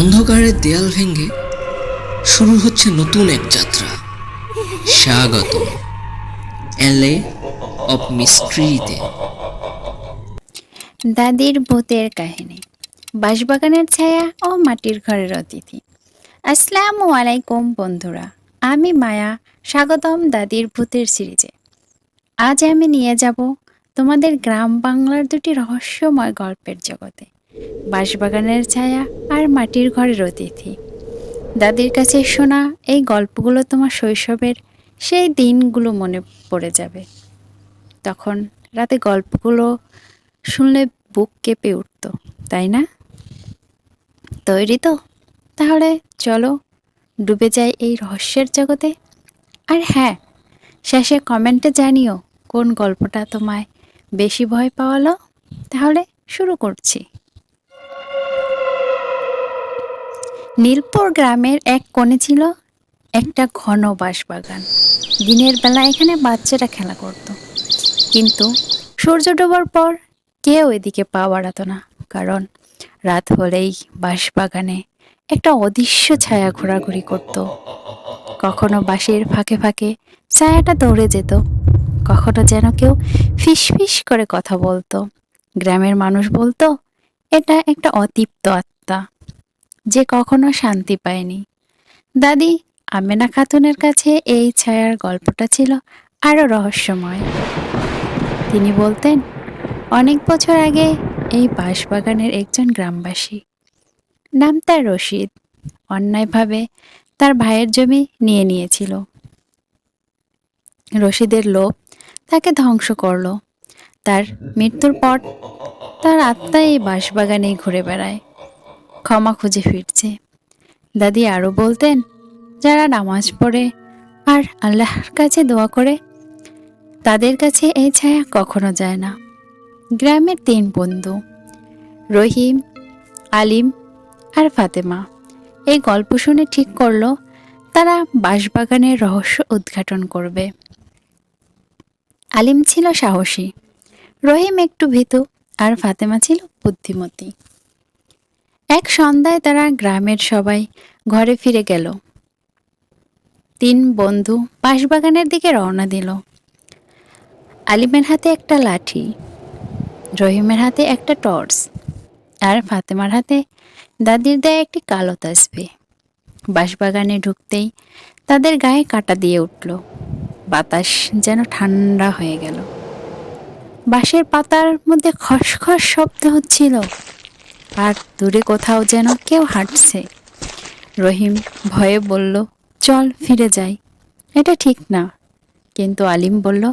অন্ধকারের দেয়াল ভেঙে শুরু হচ্ছে নতুন এক যাত্রা। স্বাগত এলে অফ মিস্ট্রিতে। দাদির ভূতের কাহিনী, বাঁশবাগানের ছায়া ও মাটির ঘরের অতিথি। আসসালামু আলাইকুম বন্ধুরা, আমি মায়া, স্বাগতম দাদির ভূতের সিরিজে। আজ আমি নিয়ে যাব তোমাদের গ্রাম বাংলার দুটি রহস্যময় গল্পের জগতে। বাঁশবাগানের ছায়া আর মাটির ঘরের অতিথি। দাদির কাছে শোনা এই গল্পগুলো তোমার শৈশবের সেই দিনগুলো মনে পড়ে যাবে। তখন রাতে গল্পগুলো শুনলে বুক কেঁপে উঠতো, তাই না? তৈরি তো। তাহলে চলো, ডুবে যাই এই রহস্যের জগতে। আর হ্যাঁ শেষে কমেন্টে জানিও কোন গল্পটা তোমায় বেশি ভয় পাওয়ালো। তাহলে শুরু করছি। নীলপুর গ্রামের এক কোণে ছিল একটা ঘন বাঁশবাগান। দিনের বেলা এখানে বাচ্চারা খেলা করত। কিন্তু সূর্য ডোবার পর কেউ এদিকে পা বাড়াতো না, কারণ রাত হলেই বাঁশবাগানে একটা অদৃশ্য ছায়া ঘোরাঘুরি করত। কখনো বাঁশের ফাঁকে ফাঁকে ছায়াটা দৌড়ে যেত, কখনো যেন কেউ ফিসফিস করে কথা বলতো। গ্রামের মানুষ বলতো, এটা একটা অতৃপ্ত আত্মা। যে কখনো শান্তি পায়নি। দাদি, আমেনা খাতুনের কাছে এই ছায়ার গল্পটা ছিল আরও রহস্যময়। তিনি বলতেন, অনেক বছর আগে এই বাঁশবাগানের একজন গ্রামবাসী, নাম তার রশিদ, অন্যায়ভাবে তার ভাইয়ের জমি নিয়ে নিয়েছিল। রশিদের লোভ তাকে ধ্বংস করল। তার মৃত্যুর পর তার আত্মা এই বাঁশবাগানেই ঘুরে বেড়ায়। ক্ষমা খুঁজে ফিরছে। দাদি আরও বলতেন, যারা নামাজ পড়ে আর আল্লাহর কাছে দোয়া করে, তাদের কাছে এই ছায়া কখনো যায় না। গ্রামের তিন বন্ধু, রহিম, আলিম আর ফাতেমা, এই গল্প শুনে ঠিক করল, তারা বাঁশবাগানের রহস্য উদ্ঘাটন করবে। আলিম ছিল সাহসী, রহিম একটু ভীতু আর ফাতেমা ছিল বুদ্ধিমতী। এক সন্ধ্যায় তারা গ্রামের সবাই ঘরে ফিরে গেল। তিন বন্ধু বাঁশবাগানের দিকে রওনা দিল। আলিমের হাতে একটা লাঠি, রহিমের হাতে একটা টর্চ আর ফাতেমার হাতে দাদির দেয় একটি কালো তাসবে। বাঁশবাগানে ঢুকতেই তাদের গায়ে কাটা দিয়ে উঠল। বাতাস যেন ঠান্ডা হয়ে গেল। বাঁশের পাতার মধ্যে খসখস শব্দ হচ্ছিল। আর দূরে কোথাও যেন কেউ হাঁটছে। রহিম ভয়ে বলল, চল ফিরে যাই। এটা ঠিক না। কিন্তু আলিম বলল,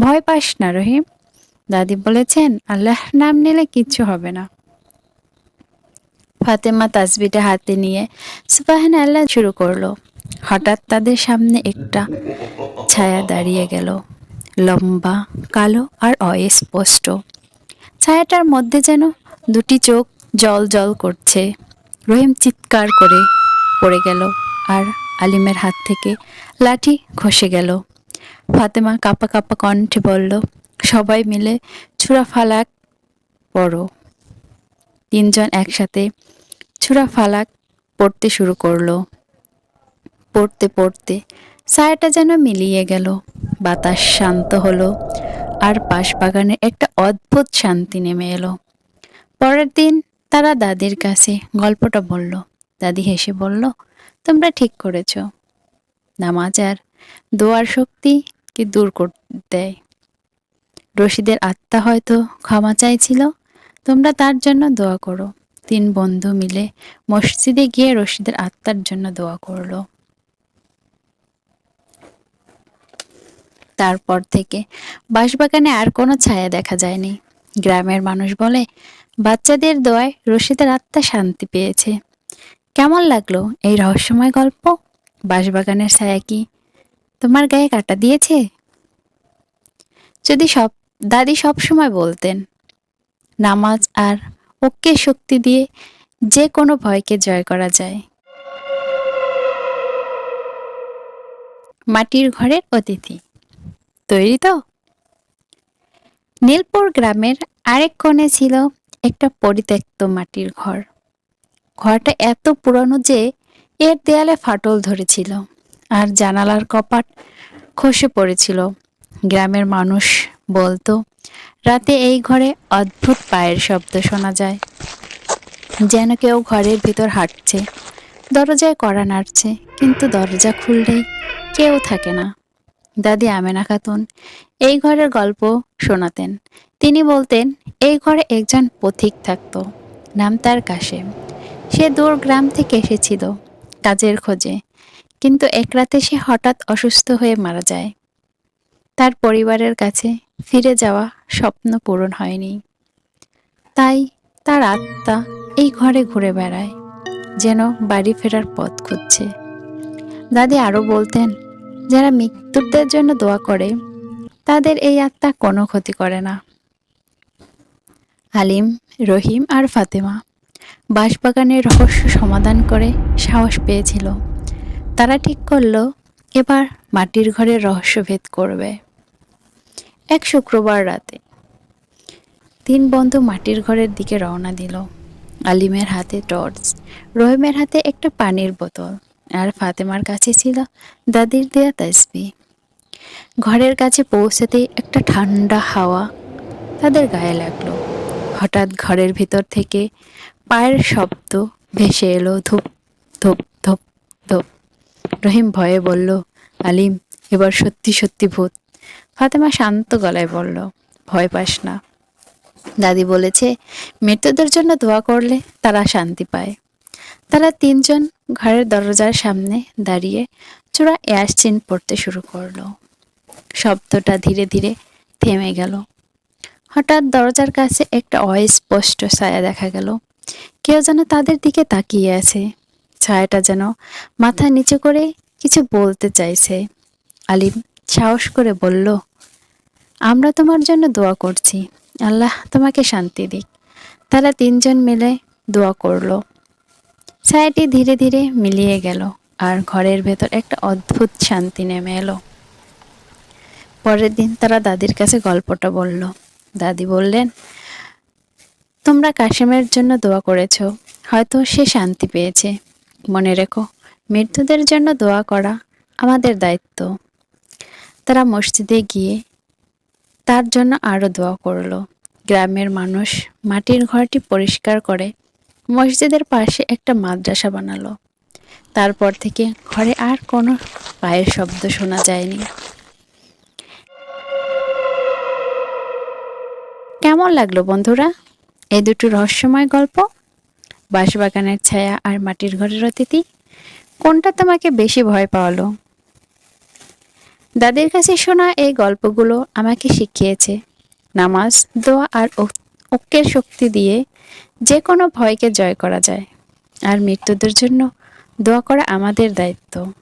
ভয় পাস না রহিম। দাদি বলেছেন, আল্লাহ নাম নিলে কিচ্ছু হবে না। ফাতেমা তাসবিটা হাতে নিয়ে সুবাহান আল্লাহ শুরু করল। হঠাৎ তাদের সামনে একটা ছায়া দাঁড়িয়ে গেল। লম্বা, কালো আর অস্পষ্ট। ছায়াটার মধ্যে যেন দুটি চোখ জল জল করছে। রহিম চিৎকার করে পড়ে গেল আর আলিমের হাত থেকে লাঠি খসে গেল। ফাতেমা কাপা কাপা কণ্ঠে বলল, সবাই মিলে ছুরা ফালাক পড়ো। তিনজন একসাথে ছুরা ফালাক পড়তে শুরু করল। পড়তে পড়তে ছায়াটা যেন মিলিয়ে গেল। বাতাস শান্ত হলো আর বাঁশবাগানে একটা অদ্ভুত শান্তি নেমে এলো। পরের দিন তারা দাদির কাছে গল্পটা বলল। দাদি হেসে বলল, তোমরা ঠিক করেছ। নামাজ আর দোয়ার শক্তি কি দূর করতে দেয়। রশিদের আত্মা হয়তো ক্ষমা চাইছিল, তোমরা তার জন্য দোয়া করো। তিন বন্ধু মিলে মসজিদে গিয়ে রশিদের আত্মার জন্য দোয়া করল। তারপর থেকে বাঁশবাগানে আর কোনো ছায়া দেখা যায়নি। গ্রামের মানুষ বলে বাচ্চাদের দোয়ায় রশিদের আত্মা শান্তি পেয়েছে। কেমন লাগল এই রহস্যময় গল্প? বাঁশবাগানের ছায়া কি তোমার গায়ে কাটা দিয়েছে? যদি সব, দাদি সব সময় বলতেন, নামাজ আর ঐক্যের শক্তি দিয়ে যে কোনো ভয়কে জয় করা যায়। মাটির ঘরের অতিথি, তৈরি তো? নীলপুর গ্রামের আরেক কোণে ছিল একটা পরিত্যক্ত মাটির ঘর। ঘরটা এত পুরনো যে এর দেয়ালে ফাটল ধরেছিল আর জানালার কপাট খসে পড়েছিল। গ্রামের মানুষ বলতো, রাতে এই ঘরে অদ্ভুত পায়ের শব্দ শোনা যায়। যেন কেউ ঘরের ভিতর হাঁটছে। দরজায় কড়া নাড়ছে, কিন্তু দরজা খুললেই কেউ থাকে না। দাদি আমেনা খাতুন এই ঘরের গল্প শোনাতেন। তিনি বলতেন, এই ঘরে একজন পথিক থাকতো, নাম তার কাশেম। সে দূর গ্রাম থেকে এসেছিল কাজের খোঁজে, কিন্তু এক রাতে সে হঠাৎ অসুস্থ হয়ে মারা যায়। তার পরিবারের কাছে ফিরে যাওয়া স্বপ্ন পূরণ হয়নি। তাই তার আত্মা এই ঘরে ঘুরে বেড়ায়, যেন বাড়ি ফেরার পথ খুঁজছে। দাদি আরও বলতেন, যারা মৃত্যুদের জন্য দোয়া করে, তাদের এই আত্মা কোনো ক্ষতি করে না। আলিম রহিম আর ফাতেমা। বাঁশবাগানের রহস্য সমাধান করে সাহস পেয়েছিল। তারা ঠিক করল, এবার মাটির ঘরের রহস্য ভেদ করবে। এক শুক্রবার রাতে তিন বন্ধু মাটির ঘরের দিকে রওনা দিল। আলিমের হাতে টর্চ, রহিমের হাতে একটা পানির বোতল আর ফাতেমার কাছে ছিল দাদির দেয়া তাসবি। ঘরের কাছে পৌঁছাতেই একটা ঠান্ডা হাওয়া তাদের গায়ে লাগল। হঠাৎ ঘরের ভিতর থেকে পায়ের শব্দ ভেসে এলো, ধূপ ধূপ ধূপ ধূপ। রহিম ভয়ে বলল, আলিম, এবার সত্যি সত্যি ভূত। ফাতেমা শান্ত গলায় বলল, ভয় পাস না। দাদি বলেছে মৃত্যুদের জন্য দোয়া করলে তারা শান্তি পায়। তারা তিনজন ঘরের দরজার সামনে দাঁড়িয়ে চূড়া এয়াসচিন পড়তে শুরু করল। শব্দটা ধীরে ধীরে থেমে গেল। হঠাৎ দরজার কাছে একটা অস্পষ্ট ছায়া দেখা গেল। কেউ যেন তাদের দিকে তাকিয়ে আছে। ছায়াটা যেন মাথা নিচু করে কিছু বলতে চাইছে। আলিম সাহস করে বলল, আমরা তোমার জন্য দোয়া করছি। আল্লাহ তোমাকে শান্তি দিক। তারা তিনজন মিলে দোয়া করল। ছায়াটি ধীরে ধীরে মিলিয়ে গেল আর ঘরের ভেতর একটা অদ্ভুত শান্তি নেমে এলো। পরের দিন তারা দাদির কাছে গল্পটা বলল দাদি বললেন, তোমরা কাশিমের জন্য দোয়া করেছ, হয়তো সে শান্তি পেয়েছে। মনে রেখো, মৃত্যুদের জন্য দোয়া করা আমাদের দায়িত্ব। তারা মসজিদে গিয়ে তার জন্য আরও দোয়া করল। গ্রামের মানুষ মাটির ঘরটি পরিষ্কার করে মসজিদের পাশে একটা মাদ্রাসা বানালো। তারপর থেকে ঘরে আর কোনো পায়ের শব্দ শোনা যায়নি। কেমন লাগল বন্ধুরা? এই দুটো রহস্যময় গল্প, বাঁশবাগানের ছায়া আর মাটির ঘরের অতিথি, কোনটা তোমাকে বেশি ভয় পাওয়ালো? দাদির কাছে শোনা এই গল্পগুলো আমাকে শিখিয়েছে। নামাজ, দোয়া আর ঐক্যের শক্তি দিয়ে যে কোনো ভয়কে জয় করা যায়। আর মৃত্যুদের জন্য দোয়া করা আমাদের দায়িত্ব।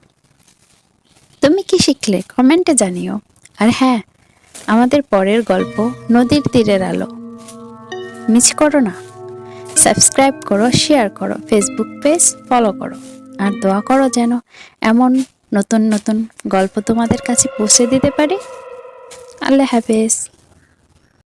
তুমি কি শিখলে? কমেন্টে জানিও। আর হ্যাঁ আমাদের পরের গল্প নদীর তীরের আলো। মিস করো না। সাবস্ক্রাইব করো, শেয়ার করো, ফেসবুক পেজ ফলো করো। আর দোয়া করো যেন এমন নতুন নতুন গল্প তোমাদের কাছে পৌঁছে দিতে পারি। আল্লাহ হাফেজ।